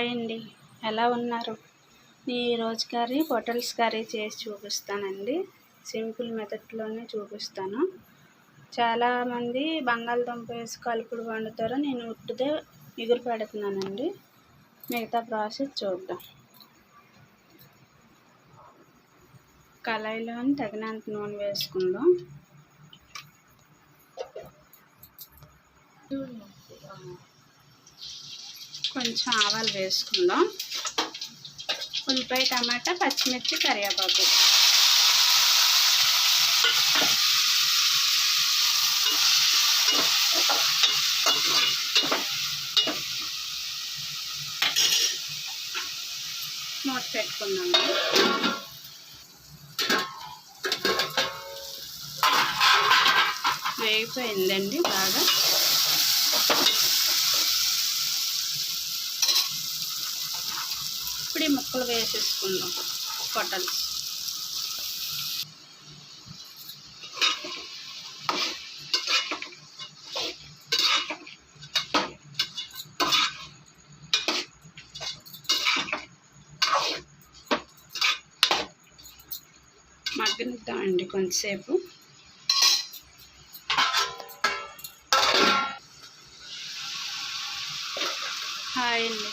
Hi అండి ఎలా ఉన్నారు? ఈ రోజు కర్రీ పొటల్స్ కర్రీ చేసి చూపిస్తానండి. సింపుల్ మెథడ్లోనే చూపిస్తాను. చాలామంది బంగాళదుంప వేసి కలుపుడు వండుతారు నేను ఉట్టుదే ఎగురు పెడుతున్నానండి. మిగతా ప్రాసెస్ చూద్దాం. కళాయిలోని తగినంత నూనె వేసుకుందాం. కొంచెం ఆవాలు వేసుకుందాం. ఉల్లిపాయ టమాటా పచ్చిమిర్చి కరివేపాకు. మూత పెట్టుకుందాం. వేగిపోయిందండి బాగా. వేసేసుకుందాం మగ్గనిద్దాం మగ్గనిద్దామండి కొంతసేపు. హాయ్ అండి.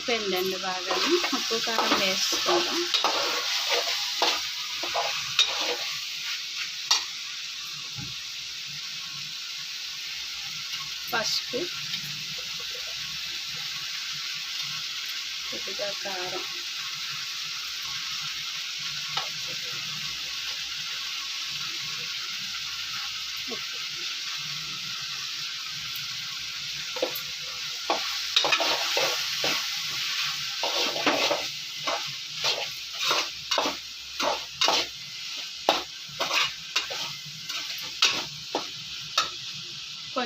మగ్గిపోయిందండి బాగా ఉప్పు కారం వేసుకోవడం. పసుపు. కొద్దిగా కారం. ఉప్పు.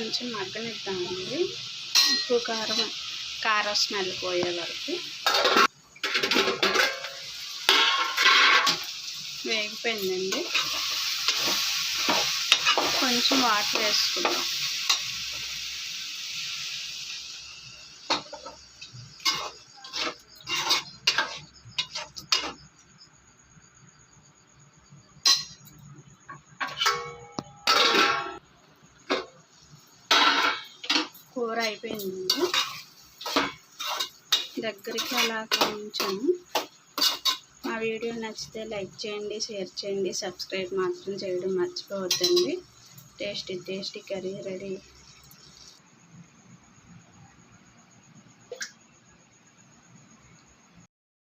కొంచెం మగ్గనిద్దామండి. ఉప్పు కారం కారం స్మెల్ పోయే వరకు. వేగిపోయిందండి. కొంచెం వాటర్ వేసుకుందాం. కూర అయిపోయింది దగ్గరికి అలా ఉంచాము మా వీడియో నచ్చితే లైక్ చేయండి షేర్ చేయండి సబ్స్క్రైబ్ మాత్రం చేయడం మర్చిపోవద్దండి. Tasty tasty curry ready.